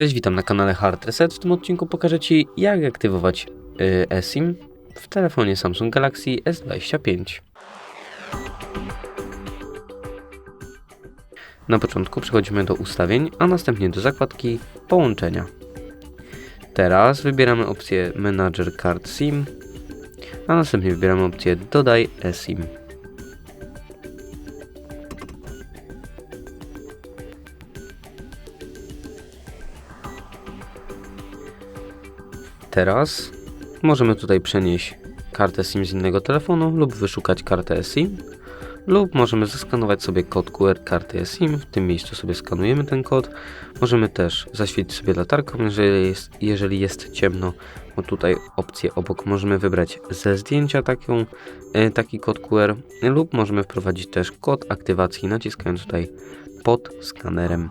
Cześć, witam na kanale Hard Reset. W tym odcinku pokażę Ci, jak aktywować y, eSIM w telefonie Samsung Galaxy S25. Na początku przechodzimy do ustawień, a następnie do zakładki połączenia. Teraz wybieramy opcję Manager Card SIM, a następnie wybieramy opcję Dodaj eSIM. Teraz możemy tutaj przenieść kartę SIM z innego telefonu lub wyszukać kartę SIM lub możemy zeskanować sobie kod QR karty SIM, w tym miejscu sobie skanujemy ten kod. Możemy też zaświecić sobie latarką, jeżeli jest, jeżeli jest ciemno, bo tutaj opcję obok możemy wybrać ze zdjęcia taką, e, taki kod QR lub możemy wprowadzić też kod aktywacji naciskając tutaj pod skanerem.